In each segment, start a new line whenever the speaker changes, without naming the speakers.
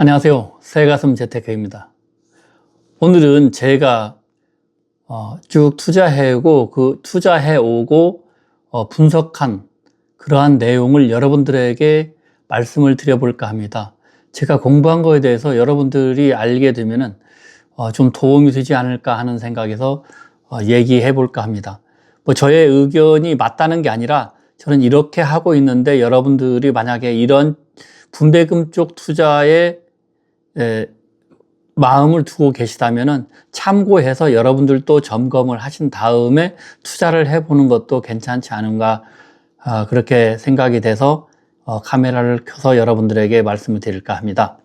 안녕하세요. 새가슴 재테크입니다. 오늘은 제가 어, 쭉 투자해오고 그 투자해오고 어, 분석한 그러한 내용을 여러분들에게 말씀을 드려볼까 합니다. 제가 공부한 거에 대해서 여러분들이 알게 되면은 어, 좀 도움이 되지 않을까 하는 생각에서 어, 얘기해 볼까 합니다. 뭐 저의 의견이 맞다는 게 아니라 저는 이렇게 하고 있는데 여러분들이 만약에 이런 분배금 쪽 투자에 에, 마음을 두고 계시다면은 참고해서 여러분들도 점검을 하신 다음에 투자를 해보는 것도 괜찮지 않은가 아, 그렇게 생각이 돼서 어, 카메라를 켜서 여러분들에게 말씀을 드릴까 합니다.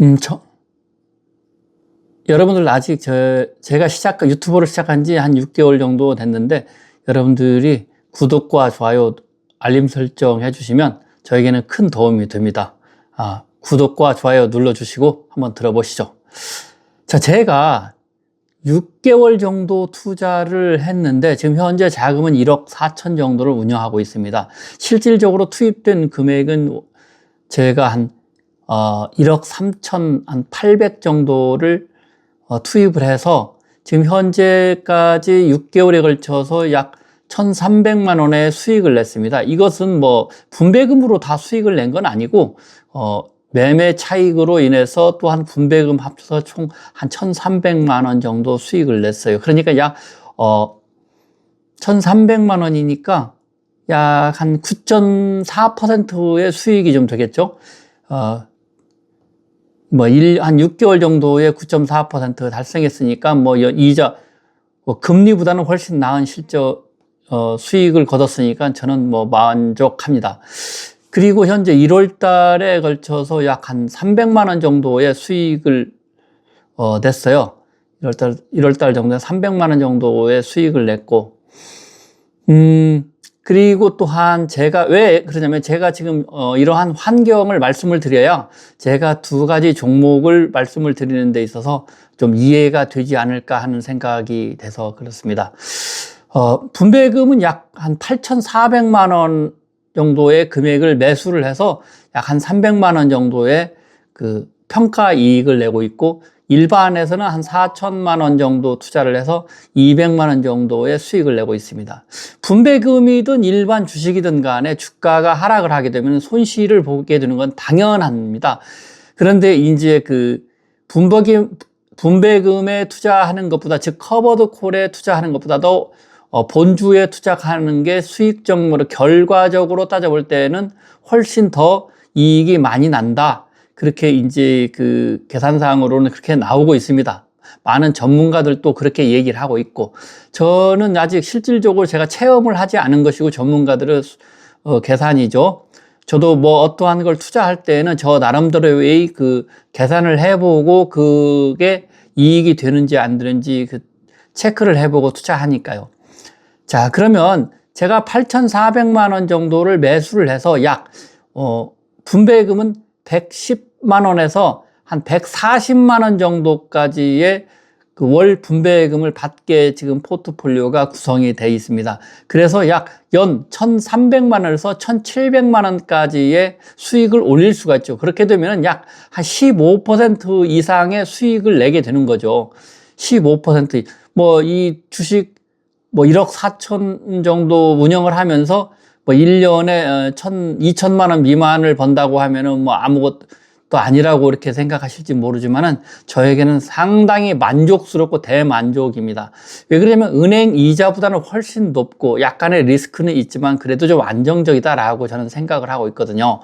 음, 저, 여러분들 아직 저, 제가 시작, 유튜브를 시작한 지 한 6개월 정도 됐는데 여러분들이 구독과 좋아요, 알림 설정 해주시면 저에게는 큰 도움이 됩니다. 아, 구독과 좋아요 눌러주시고 한번 들어보시죠. 자, 제가 6개월 정도 투자를 했는데 지금 현재 자금은 1억 4천 정도를 운영하고 있습니다. 실질적으로 투입된 금액은 제가 한 어, 1억 3천 한 800 정도를 어, 투입을 해서 지금 현재까지 6개월에 걸쳐서 약 1,300만 원의 수익을 냈습니다. 이것은 뭐 분배금으로 다 수익을 낸 건 아니고 어, 매매 차익으로 인해서 또한 분배금 합쳐서 총 한 1,300만 원 정도 수익을 냈어요. 그러니까 약 어, 1,300만 원이니까 약 한 9.4%의 수익이 좀 되겠죠. 어, 뭐, 1, 한 6개월 정도의 9.4% 달성했으니까, 뭐, 이자, 뭐 금리보다는 훨씬 나은 실적, 어, 수익을 거뒀으니까 저는 뭐 만족합니다. 그리고 현재 1월 달에 걸쳐서 약 한 300만 원 정도의 수익을, 어, 냈어요. 1월 달, 1월 달 정도에 300만 원 정도의 수익을 냈고, 음, 그리고 또한 제가 왜 그러냐면 제가 지금 어 이러한 환경을 말씀을 드려야 제가 두 가지 종목을 말씀을 드리는 데 있어서 좀 이해가 되지 않을까 하는 생각이 돼서 그렇습니다. 어 분배금은 약 한 8,400만 원 정도의 금액을 매수를 해서 약 한 300만 원 정도의 그 평가 이익을 내고 있고 일반에서는 한 4천만 원 정도 투자를 해서 200만 원 정도의 수익을 내고 있습니다. 분배금이든 일반 주식이든 간에 주가가 하락을 하게 되면 손실을 보게 되는 건 당연합니다. 그런데 이제 그 분배금, 분배금에 투자하는 것보다 즉 커버드 콜에 투자하는 것보다도 어, 본주에 투자하는 게 수익적으로 결과적으로 따져볼 때는 훨씬 더 이익이 많이 난다. 그렇게 이제 그 계산상으로는 그렇게 나오고 있습니다. 많은 전문가들도 그렇게 얘기를 하고 있고, 저는 아직 실질적으로 제가 체험을 하지 않은 것이고 전문가들의 어, 계산이죠. 저도 뭐 어떠한 걸 투자할 때는 저 나름대로의 그 계산을 해보고 그게 이익이 되는지 안 되는지 그 체크를 해보고 투자하니까요. 자, 그러면 제가 8,400만 원 정도를 매수를 해서 약, 어, 분배금은 110만 원에서 한 140만 원 정도까지의 그 월 분배금을 받게 지금 포트폴리오가 구성이 되어 있습니다. 그래서 약 연 1,300만 원에서 1,700만 원까지의 수익을 올릴 수가 있죠. 그렇게 되면 약 한 15% 이상의 수익을 내게 되는 거죠. 15%. 뭐 이 주식 뭐 1억 4천 정도 운영을 하면서 뭐 1년에 1천, 2천만 원 미만을 번다고 하면은 뭐 아무것도 아니라고 이렇게 생각하실지 모르지만은 저에게는 상당히 만족스럽고 대만족입니다. 왜 그러냐면 은행 이자보다는 훨씬 높고 약간의 리스크는 있지만 그래도 좀 안정적이다라고 저는 생각을 하고 있거든요.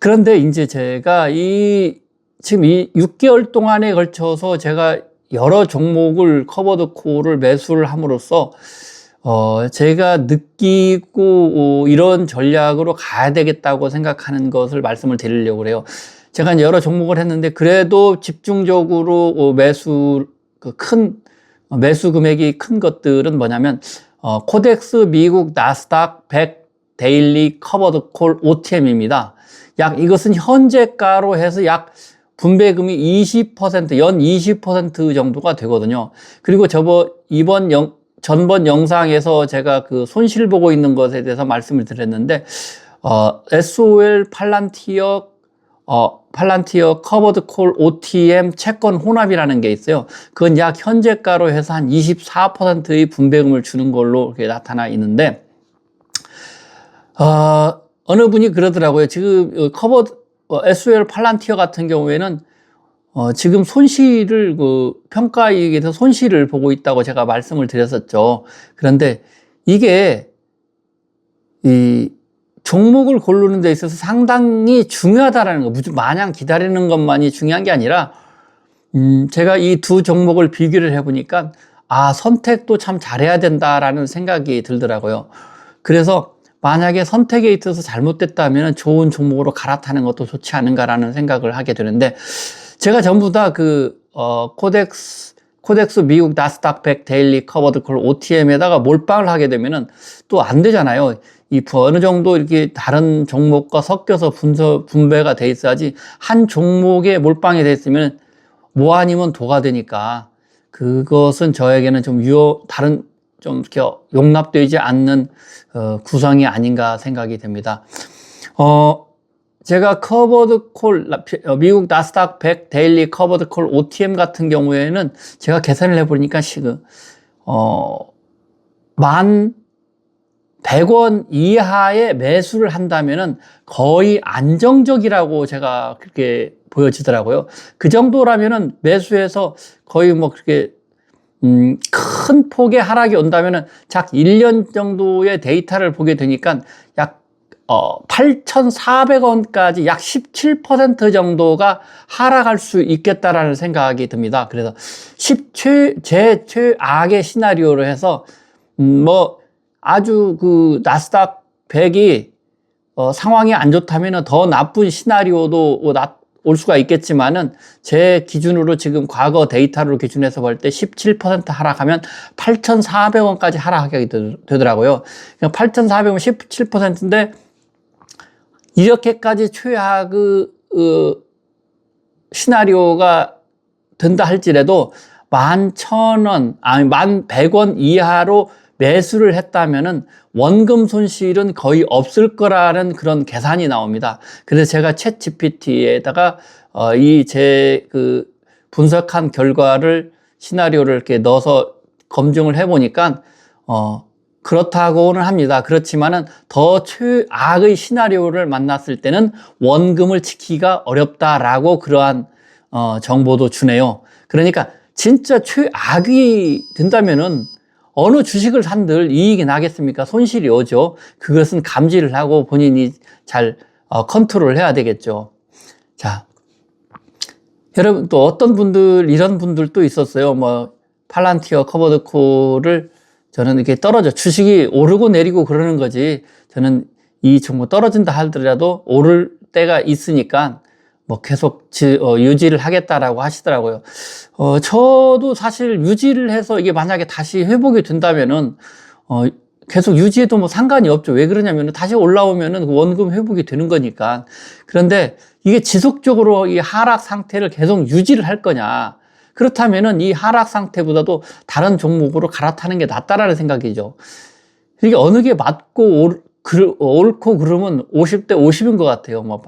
그런데 이제 제가 이 지금 이 6개월 동안에 걸쳐서 제가 여러 종목을 커버드 콜을 매수를 함으로써 어, 제가 느끼고 어, 이런 전략으로 가야 되겠다고 생각하는 것을 말씀을 드리려고 그래요. 제가 여러 종목을 했는데 그래도 집중적으로 어, 매수 그 큰 매수 금액이 큰 것들은 뭐냐면 어, 코덱스 미국 나스닥 100 데일리 커버드 콜 OTM입니다. 약 이것은 현재가로 해서 약 분배금이 20%, 연 20% 정도가 되거든요. 그리고 저번, 이번 영, 전번 영상에서 제가 그 손실 보고 있는 것에 대해서 말씀을 드렸는데, 어, SOL, 팔란티어, 어, 팔란티어 커버드 콜 OTM 채권 혼합이라는 게 있어요. 그건 약 현재가로 해서 한 24%의 분배금을 주는 걸로 이렇게 나타나 있는데, 어, 어느 분이 그러더라고요. 지금 커버 어, SL 팔란티어 같은 경우에는 어, 지금 손실을 그 평가이익에서 손실을 보고 있다고 제가 말씀을 드렸었죠. 그런데 이게 이 종목을 고르는 데 있어서 상당히 중요하다라는 거, 무슨 마냥 기다리는 것만이 중요한 게 아니라, 음, 제가 이 두 종목을 비교를 해 보니까, 아, 선택도 참 잘해야 된다라는 생각이 들더라고요. 그래서 만약에 선택에 있어서 잘못됐다면 좋은 종목으로 갈아타는 것도 좋지 않은가라는 생각을 하게 되는데, 제가 전부 다 그, 어, 코덱스, 코덱스 미국 나스닥 100 데일리 커버드 콜 OTM에다가 몰빵을 하게 되면은 또 안 되잖아요. 이 어느 정도 이렇게 다른 종목과 섞여서 분서, 분배가 돼 있어야지 한 종목에 몰빵이 돼 있으면 뭐 아니면 도가 되니까 그것은 저에게는 좀 유효, 다른 좀 이렇게 용납되지 않는 어, 구성이 아닌가 생각이 됩니다. 어, 제가 커버드 콜, 어, 미국 나스닥 100 데일리 커버드 콜 OTM 같은 경우에는 제가 계산을 해보니까 지금, 어, 만 100원 이하의 매수를 한다면은 거의 안정적이라고 제가 그렇게 보여지더라고요. 그 정도라면은 매수해서 거의 뭐 그렇게 음, 큰 폭의 하락이 온다면은 작 1년 정도의 데이터를 보게 되니까 약 어, 8,400원까지 약 17% 정도가 하락할 수 있겠다라는 생각이 듭니다. 그래서 10최, 제 최악의 시나리오로 해서, 음, 뭐, 아주 그 나스닥 100이 어, 상황이 안 좋다면 더 나쁜 시나리오도 나, 올 수가 있겠지만은 제 기준으로 지금 과거 데이터를 기준해서 볼 때 17% 하락하면 8,400원까지 하락하게 되더라고요. 8,400원 17%인데 이렇게까지 최악의 어, 시나리오가 된다 할지라도 만 천원, 아니 만백원 이하로 매수를 했다면은 원금 손실은 거의 없을 거라는 그런 계산이 나옵니다. 그래서 제가 챗 GPT에다가 어, 이 제 그 분석한 결과를 시나리오를 이렇게 넣어서 검증을 해보니까 어, 그렇다고는 합니다. 그렇지만은 더 최악의 시나리오를 만났을 때는 원금을 지키기가 어렵다라고 그러한 어, 정보도 주네요. 그러니까 진짜 최악이 된다면은 어느 주식을 산들 이익이 나겠습니까? 손실이 오죠. 그것은 감지를 하고 본인이 잘 어, 컨트롤 해야 되겠죠. 자, 여러분 또 어떤 분들 이런 분들도 있었어요. 뭐 팔란티어 커버드코를 저는 이렇게 떨어져 주식이 오르고 내리고 그러는 거지. 저는 이 종목 떨어진다 하더라도 오를 때가 있으니까 뭐 계속 지, 어, 유지를 하겠다라고 하시더라고요. 어, 저도 사실 유지를 해서 이게 만약에 다시 회복이 된다면은, 어, 계속 유지해도 뭐 상관이 없죠. 왜 그러냐면 다시 올라오면은 그 원금 회복이 되는 거니까. 그런데 이게 지속적으로 이 하락 상태를 계속 유지를 할 거냐. 그렇다면은 이 하락 상태보다도 다른 종목으로 갈아타는 게 낫다라는 생각이죠. 이게 어느 게 맞고 옳, 그, 옳고 그러면 50대 50인 것 같아요. 뭐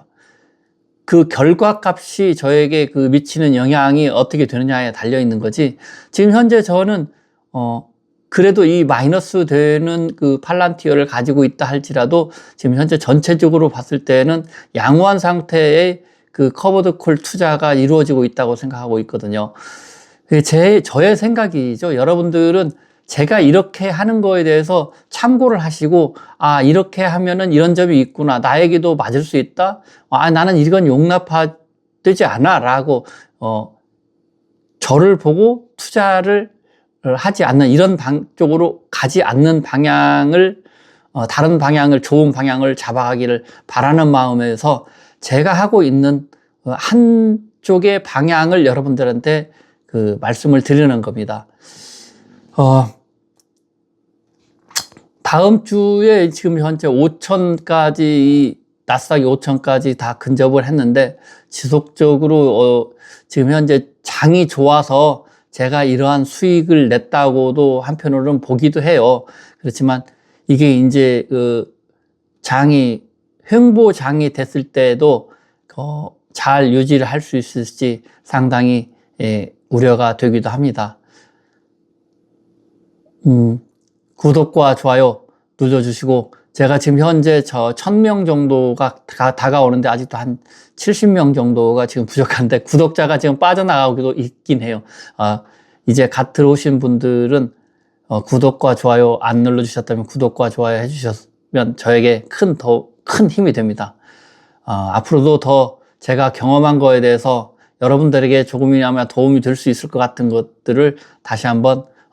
그 결과 값이 저에게 그 미치는 영향이 어떻게 되느냐에 달려 있는 거지. 지금 현재 저는 어 그래도 이 마이너스 되는 그 팔란티어를 가지고 있다 할지라도 지금 현재 전체적으로 봤을 때는 양호한 상태의 그 커버드 콜 투자가 이루어지고 있다고 생각하고 있거든요. 제, 저의 생각이죠. 여러분들은 제가 이렇게 하는 거에 대해서 참고를 하시고, 아, 이렇게 하면은 이런 점이 있구나. 나에게도 맞을 수 있다. 아, 나는 이건 용납되지 않아. 라고, 어, 저를 보고 투자를 하지 않는 이런 방 쪽으로 가지 않는 방향을, 어, 다른 방향을, 좋은 방향을 잡아가기를 바라는 마음에서 제가 하고 있는 어, 한쪽의 방향을 여러분들한테 그 말씀을 드리는 겁니다. 어, 다음 주에 지금 현재 5천까지 나스닥이 5천까지 다 근접을 했는데 지속적으로 어, 지금 현재 장이 좋아서 제가 이러한 수익을 냈다고도 한편으로는 보기도 해요. 그렇지만 이게 이제 그 장이 횡보장이 됐을 때도 어, 잘 유지를 할 수 있을지 상당히 예, 우려가 되기도 합니다. 음, 구독과 좋아요 눌러주시고 제가 지금 현재 저 1000명 정도가 다, 다가오는데 아직도 한 70명 정도가 지금 부족한데 구독자가 지금 빠져나가기도 있긴 해요. 아, 이제 갓 들어오신 분들은 어, 구독과 좋아요 안 눌러주셨다면 구독과 좋아요 해주셨으면 저에게 큰, 더, 큰 힘이 됩니다. 어, 앞으로도 더 제가 경험한 거에 대해서 여러분들에게 조금이나마 도움이 될 수 있을 것 같은 것들을 다시 한번 어,